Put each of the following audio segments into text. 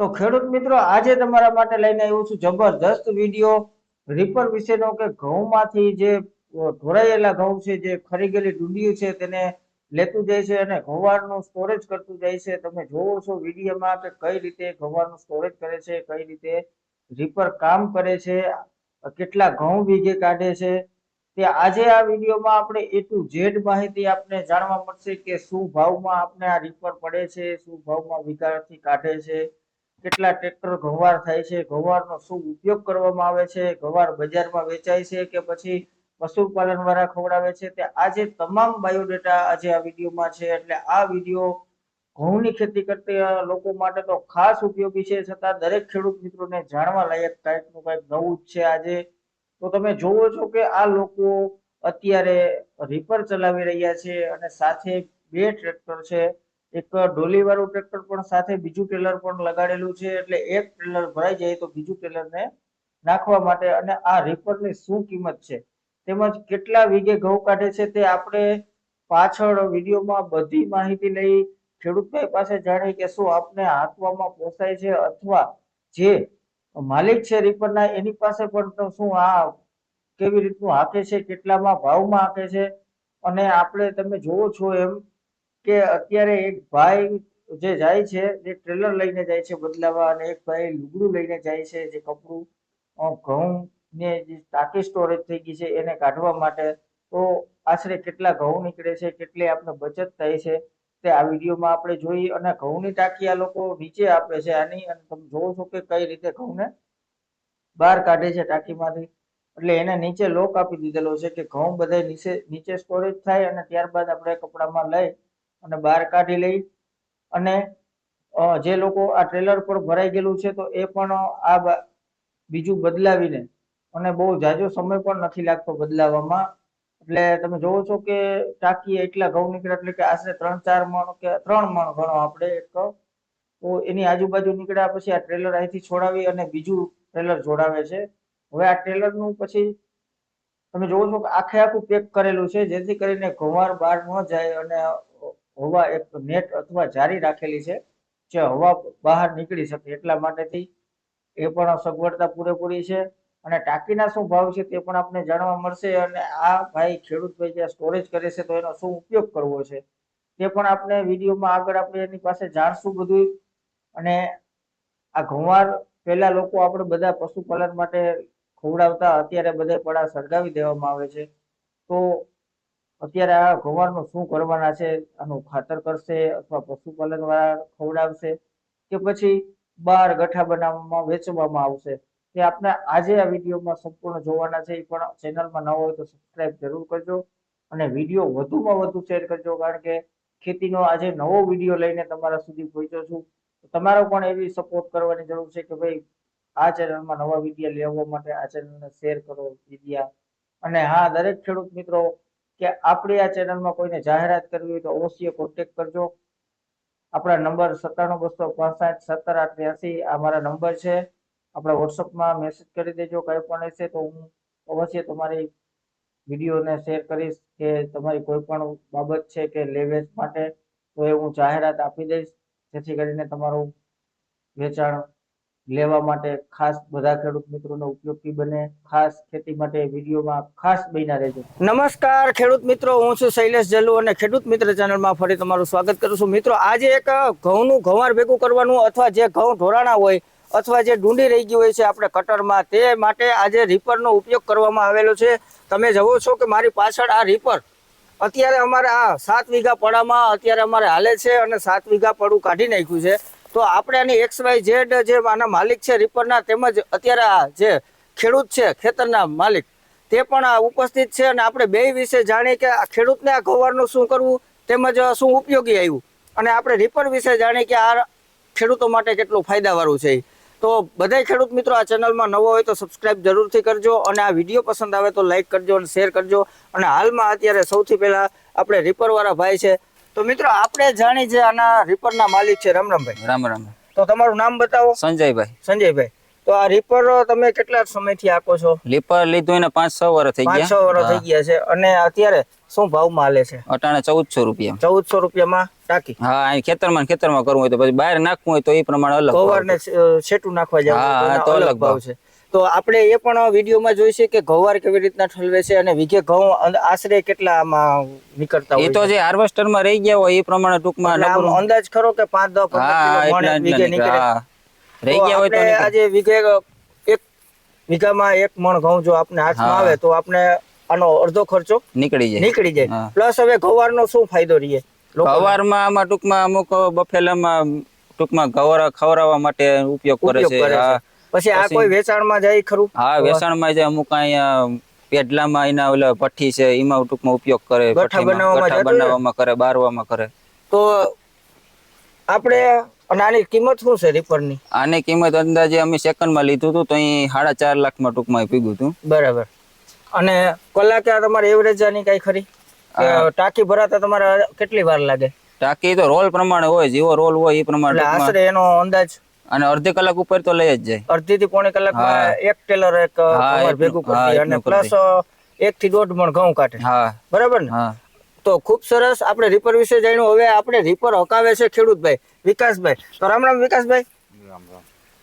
તો ખેડૂત મિત્રો, આજે તમારા માટે લઈને આવ્યો છું જબરદસ્ત વીડિયો. રીપર વિશેનો કે ઘઉંમાંથી જે ઢોરાયેલા ઘઉં છે, જે ખરી ગયેલી ડુંડિયું છે, તેને લેતું જાય છે અને ઘઉંવાળનું સ્ટોરેજ કરતું જાય છે. તમે જોવો છો વિડીયોમાં કે કઈ રીતે ઘઉંવાળનું સ્ટોરેજ કરે છે, કઈ રીતે રીપર કામ કરે છે, કેટલા ઘઉં વીઘે કાઢે છે. તે આજે આ વિડીયોમાં આપણે એ ટુ ઝેડ માહિતી આપને જાણવા મળશે કે શું ભાવમાં આપણે આ રીપર પડે છે, શું ભાવમાં વીઘાથી કાઢે છે. કેટલા ટ્રેક્ટર ઘઉંવાર થાય છે, ઘઉંવારનો શું ઉપયોગ કરવામાં આવે છે, ઘઉંવાર બજારમાં વેચાય છે કે પછી પશુપાલન વાળા ખવડાવે છે? તે આજે તમામ બાયોડેટા આજે આ વિડીયોમાં છે, એટલે આ વીડિયો ઘઉંની ખેતી કરતી લોકો માટે તો ખાસ ઉપયોગી છે, છતાં દરેક ખેડૂત મિત્રોને જાણવા લાયક કાંઈકનું કાંઈક નવું જ છે આજે. તો તમે જોવો છો કે આ લોકો અત્યારે રીપર ચલાવી રહ્યા છે અને સાથે બે ટ્રેક્ટર છે. એક ડોલી વાળું ટ્રેક્ટર પણ સાથે બીજું ટેલર પણ લગાડેલું છે, એટલે એક ટેલર ભરાઈ જાય તો બીજું ટેલરને નાખવા માટે અને આ રીપરની શું કિંમત છે? તેમજ કેટલા વીઘે ઘઉં કાઢે છે તે આપણે પાછળ વિડીયોમાં બધી માહિતી લઈ ખેડૂતભાઈ પાસે જાણી કે શું આપને હાંકવામાં પોસાય છે અથવા જે માલિક છે રીપરના એની પાસે પણ શું આ કેવી રીતનું હાકે છે, કેટલામાં ભાવમાં હાકે છે? અને આપણે તમે જોવો છો એમ કે અત્યારે એક ભાઈ જે જાય છે, જે ટ્રેલર લઈને જાય છે બદલાવા અને એક ભાઈ લુગડું લઈને જાય છે, જે કપડું ઘઉં ને જે ટાંકી સ્ટોરેજ થઈ ગઈ છે એને કાઢવા માટે, તો આશરે કેટલા ઘઉં નીકળે છે, કેટલી આપણે બચત થાય છે, તે આ વિડીયોમાં આપણે જોઈ અને ઘઉંની ટાંકી આ લોકો નીચે આપે છે આની, અને તમે જોવો છો કે કઈ રીતે ઘઉંને બહાર કાઢે છે ટાંકીમાંથી. એટલે એને નીચે લોક આપી દીધેલો છે કે ઘઉં બધા નીચે નીચે સ્ટોરેજ થાય અને ત્યારબાદ આપણે કપડામાં લઈ અને બહાર કાઢી લઈ અને જે લોકો આ ટ્રેલર પર ભરાઈ ગયેલું છે તો એ પણ આ બીજું બદલાવીને અને બહુ જાજો સમય પણ નથી લાગતો બદલાવામાં. એટલે તમે જોવો છો કે ટાંકી એટલા ઘઉં નીકળ્યા એટલે કે આશરે ત્રણ, ચાર મણ કે ત્રણ મણ ગણો આપણે એક, તો એની આજુબાજુ નીકળ્યા પછી આ ટ્રેલર અહીંથી છોડાવી અને બીજું ટ્રેલર જોડાવે છે. હવે આ ટ્રેલરનું પછી તમે જોવો છો કે આખે આખું પેક કરેલું છે જેથી કરીને ઘુમાર બહાર ન જાય અને હવા એક નેટ અથવા જારી રાખેલી છે, જે હવા બહાર નીકળી શકે એટલા માટેથી એ પણ સગવડતા પૂરેપૂરી છે અને ટાંકીના શું ભાવ છે તે પણ આપણે જાણવા મળશે અને આ ભાઈ ખેડૂત ભાઈ જે સ્ટોરેજ કરે છે તો એનો શું ઉપયોગ કરવો છે તે પણ આપણે વિડીયોમાં આગળ આપણે એની પાસે જાણશું બધું અને આ ઘઉંવાર પહેલા લોકો આપણે બધા પશુપાલન માટે ખવડાવતા, અત્યારે બધા પડા સળગાવી દેવામાં આવે છે. તો અત્યારે આ ઘુમારનું શું કરવાના છે, આનું ખાતર કરશે અથવા પશુપાલન વાળા ખવડાવશે કે પછી બાર ગઠ્ઠા બનાવવામાં વેચવામાં આવશે તે આપણે આજે આ વિડીયોમાં સંપૂર્ણ જોવાના છે. એ પણ ચેનલમાં ન હોય તો સબસ્ક્રાઈબ જરૂર કરજો અને વીડિયો વધુમાં વધુ શેર કરજો, કારણ કે ખેતીનો આજે નવો વીડિયો લઈને તમારા સુધી પહોંચ્યો છું. તમારો પણ એવી સપોર્ટ કરવાની જરૂર છે કે ભાઈ, આ ચેનલમાં નવા વીડિયો લેવા માટે આ ચેનલને શેર કરો વિડીયા. અને હા, દરેક ખેડૂત મિત્રો કે આપણી આ ચેનલમાં કોઈને જાહેરાત કરવી હોય તો અવશ્ય કોન્ટેક્ટ કરજો. આપણા નંબર સત્તાણું, બસો પાસઠ, સત્તર આઠ બ્યાસી આ મારા નંબર છે. આપણા વોટ્સઅપમાં મેસેજ કરી દેજો, કંઈ પણ હશે તો હું અવશ્ય તમારી વિડીયોને શેર કરીશ કે તમારી કોઈ પણ બાબત છે કે લેવેચ માટે તો એ હું જાહેરાત આપી દઈશ. જેથી કરીને તમારું વેચાણ લેવા માટે ખાસ બધા ખેડૂત મિત્રોનો ઉપયોગી બને. ખાસ ખેતી માટે વિડીયોમાં ખાસ બન્યા રહેજો. નમસ્કાર ખેડૂત મિત્રો, હું છું શૈલેષ જલ્લુ અને ખેડૂત મિત્ર ચેનલમાં ફરી તમારું સ્વાગત કરું છું. મિત્રો, આજે એક ઘઉંનું ઘઉંવાર ભેગું કરવાનું અથવા જે ઘઉં ઢોરાણા હોય અથવા જે ડુંડી રહી ગઈ હોય છે આપણે કટરમાં, તે માટે આજે રીપરનો ઉપયોગ કરવામાં આવેલો છે. તમે જુઓ છો કે મારી પાછળ આ રીપર. અત્યારે અમારે આ સાત વીઘા પડામાં અત્યારે અમારે હાલે છે અને સાત વીઘા પડું કાઢી નાખ્યું છે. તો આપણે આની એક્સ વાય ઝેડ જે આના માલિક છે, રીપરના તેમજ અત્યારે આ જે ખેડૂત છે, ખેતરના માલિક, તે પણ ઉપસ્થિત છે અને આપણે બે વિશે જાણીએ કે આ ખેડૂતને આ ગોવારનું શું કરવું, તેમજ શું ઉપયોગી આવ્યું? અને આપણે રીપર વિશે જાણીએ કે આ ખેડૂતો માટે કેટલું ફાયદાવાળું છે તો બધાય ખેડૂત મિત્રો આ ચેનલમાં નવો હોય તો સબસ્ક્રાઇબ જરૂરથી કરજો અને આ વીડિયો પસંદ આવે તો લાઇક કરજો અને શેર કરજો. અને હાલમાં અત્યારે સૌથી પહેલાં આપણે રીપરવાળા ભાઈ છે તો મિત્રો આપણે જાણી છે આના રીપરના માલિક છે રામરામભાઈ. રામ રામ. તો તમારું નામ બતાવો. સંજયભાઈ. સંજયભાઈ. તો આ રીપર તમે કેટલા સમયથી આપો છો? લીપર લીધું એને પાંચ છ વર્ષ થઈ ગયા. છ વર્ષ થઈ ગયા છે. અને અત્યારે શું ભાવમાં હાલે છે? અટાણે ચૌદસો રૂપિયા. ચૌદસો રૂપિયામાં ટાંકી. હા અહીં ખેતરમાં ખેતરમાં કરવું હોય તો પછી બહાર નાખવું હોય તો એ પ્રમાણે અલગ કવર ને છેટું નાખવા જાય હા, તો અલગ ભાવ. છે. તો આપણે એ પણ વિડીયોમાં જોઈશે કે ગવાર કેવી રીતના ઠલવે છે અને વીઘે ઘઉં આશરે કેટલા આમાં નીકળતા એ હોય તો જે હાર્વેસ્ટરમાં રહી ગયા હોય એ પ્રમાણે ટૂંકમાં અંદાજ ખરો કે પાંચ દસ પંદર વીઘે નીકળે. રહી ગયા હોય તો આજે વીઘે એક વીઘામાં એક મણ ઘઉં જો આપણે હાથમાં આવે તો આપણે આનો અડધો ખર્ચો નીકળી જાય. નીકળી જાય. પ્લસ હવે ગવારનો શું ફાયદો રહીએ લોકોને? ગવારમાં આમાં ટૂંકમાં અમુક બફેલામાં ટૂંકમાં ગવાર ખવડાવવા માટે ઉપયોગ કરે છે. કરે છે. હા. પછી આ કોઈ વેચાણમાં જાય ખરું? હા વેચાણમાં જાય અમુક અહીંયા પેડલામાં એના ઓલા પઠ્ઠી છે એમાં ટૂંકમાં ઉપયોગ કરે ગઠ્ઠા બનાવવામાં કરે બારવામાં કરે. તો આપણે અને આની કિંમત શું છે રીપરની? આની કિંમત અંદાજે અમે સેકન્ડમાં લીધું હતું તો અહીં સાડા ચાર લાખમાં ટૂંકમાં પીગું હતું. બરાબર. અને કલાકે આ તમારે એવરેજ આની કઈ ખરી? ટાંકી ભરાતા તમારે કેટલી વાર લાગે? ટાંકી તો રોલ પ્રમાણે હોય જેવો રોલ હોય એ પ્રમાણે આશરે એનો અંદાજ અને અડધી કલાક ઉપર તો લઈ જ જાય. અડધી થી પોણી કલાકમાં એક ટેલર એક કમર ભેગું કરતી અને પ્લસ એક થી દોઢ મણ ઘઉં કાઢે. હા. બરાબર ને? તો ખૂબ સરસ આપણે રીપર વિશે જાણ્યું. હવે આપણે રીપર હકાવે છે ખેડૂતભાઈ વિકાસભાઈ. તો રામ રામ વિકાસભાઈ.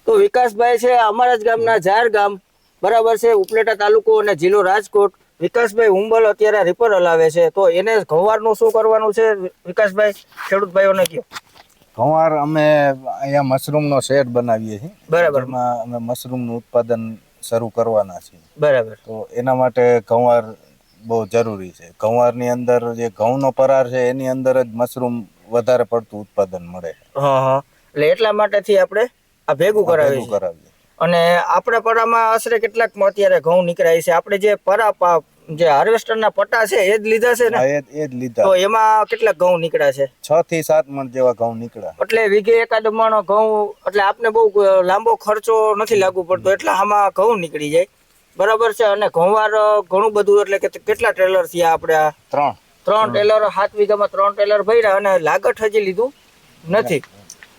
તો વિકાસભાઈ છે અમારા જ ગામના ઝાર ગામ. બરાબર છે ઉપલેટા તાલુકો અને જિલ્લો રાજકોટ. વિકાસભાઈ ઉંબલ અત્યારે રીપર હલાવે છે. તો એને ઘઉંવારનું શું કરવાનું છે વિકાસભાઈ? ખેડૂત ભાઈઓને ગંવાર અમે અહીંયા મશરૂમનો શેડ બનાવીએ છીએ. બરાબર. અમે મશરૂમનું ઉત્પાદન શરૂ કરવાના છીએ. બરાબર. તો એના માટે ઘઉંવાર બહુ જરૂરી છે. ઘઉંવારની અંદર જે ઘઉંનો પરાર છે એની અંદર જ મશરૂમ વધારે પડતું ઉત્પાદન મળે હા હા. એટલે એટલા માટેથી આપણે આ ભેગું કરાવી કરાવીએ અને આપણા પરામાં આશરે કેટલાક અત્યારે ઘઉં નીકળાય છે. આપણે જે પરા જે હાર્વેસ્ટરના પટ્ટા છે એ જ લીધા છે ને? એ જ- લીધા. તો એમાં કેટલાક ઘઉં નીકળ્યા છે? છ થી સાત મણ જેવા ઘઉં નીકળ્યા. એટલે વીઘે એકાદ મણ ઘઉં એટલે આપને બહુ લાંબો ખર્ચો નથી લાગુ પડતો એટલે આમાં ઘઉં નીકળી જાય. બરાબર છે? અને ઘઉંવાર ઘણું બધું એટલે કે કેટલા ટ્રેલર થયા આપણે આ? ત્રણ. ત્રણ ટેલર સાત વીઘામાં ત્રણ ટેલર ભર્યા અને લાગત હજી લીધું નથી.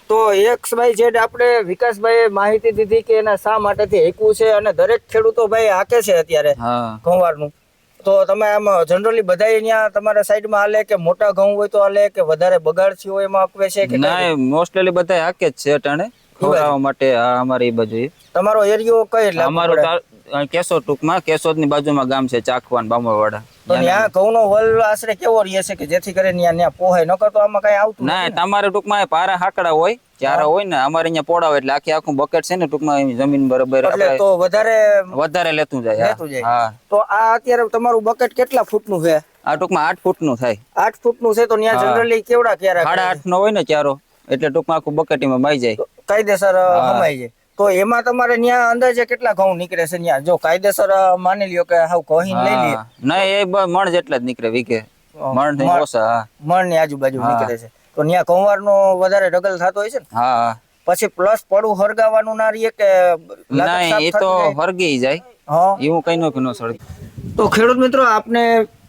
તો એક્સ વાય ઝેડ આપણે વિકાસભાઈએ માહિતી દીધી કે એના શા માટેથી હેકવું છે અને દરેક ખેડૂતો ભાઈ હાકે છે અત્યારે ઘઉંવારનું? તો તમે આમ જનરલી બધા અહીંયા તમારા સાઈડમાં હાલે કે મોટા ઘઉં હોય તો હાલે કે વધારે બગાડ હોય એમાં આપવે છે કે ના મોસ્ટલી બધા હાકે જ છે અટાણે. ખવડાવવા માટે આ અમારી બાજુ તમારો એરિયો કઈ એટલે અમારું કેશોદ ટૂંકમાં. કેશોદની બાજુમાં ગામ છે ચાખવાન બામરવાડા તો ત્યાં ઘઉંનો વલ આશરે કેવો રહે છે કે જેથી કરીને ત્યાં ત્યાં પોહાય નકર તો આમાં કઈ આવતું ના તમારે ટૂંકમાં પારા હાકડા હોય ચારા હોય ને અમારે અહીંયા પોડા હોય એટલે આખી આખું બકેટ છે ને ટૂંકમાં જમીન બરાબર એટલે તો વધારે વધારે લેતું જાય લેતું જાય. હા. તો આ અત્યારે તમારું બકેટ કેટલા ફૂટનું છે? આ ટૂંકમાં આઠ ફૂટનું થાય. આઠ ફૂટનું છે તો ત્યાં. જનરલી કેવડા ક્યારે સાડા આઠ નો હોય ને ચારો એટલે ટૂંકમાં આખું બકેટીમાં માઈ જાય. કાયદેસર સર હમાઈ જાય. તો એમાં તમારે ત્યાં અંદાજે કેટલા ઘઉં નીકળે છે ત્યાં જો કાયદેસર માની લ્યો કે હાવ કહી લઈ લઈએ નહીં એ મણ જેટલા જ નીકળે વીઘે. મણની ઓછા મણની આજુબાજુ નીકળે છે. તો ત્યાં ઘઉંવારનો વધારે ડગલ થતો હોય છે ને? હા પછી પ્લસ પડું હરગાવાનું ના રહીએ કે નહીં એ તો? હરગી જાય. હા. એવું કઈ નો ન સળગે. તો ખેડૂત મિત્રો આપને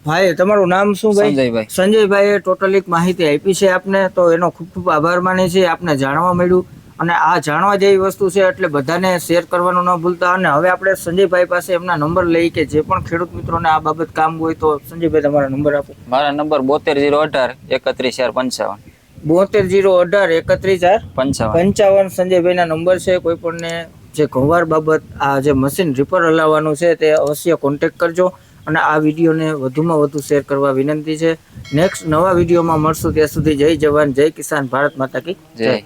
ભાઈ તમારું નામ શું ભાઈ? સંજયભાઈ. સંજયભાઈએ ટોટલી માહિતી આપી છે આપને તો એનો ખૂબ ખૂબ આભાર માની છે આપને જાણવા મળ્યું. અને આ જાણવા જેવી વસ્તુ છે એટલે બધાને શેર કરવાનું ન ભૂલતા. અને હવે આપણે સંજયભાઈ પાસે એમના નંબર લઈ કે જે પણ ખેડૂત મિત્રોને આ બાબત કામ હોય તો સંજયભાઈ તમારા નંબર આપો. મારા નંબર બોતેર જીરો અઢાર એકત્રીસ ચાર પંચાવન. બોતેર જીરો અઢાર એકત્રીસ ચાર પંચાવન. પંચાવન સંજયભાઈના નંબર છે. કોઈ પણને જે ઘઉંવાર બાબત આ જે મશીન રિપર હલાવવાનું છે તે અવશ્ય કોન્ટેક્ટ કરજો. અને આ વિડીયોને વધુમાં વધુ શેર કરવા વિનંતી છે. નેક્સ્ટ નવા વિડીયોમાં મળશું. ત્યાં સુધી જય જવાન જય કિસાન ભારત માતા કી જય.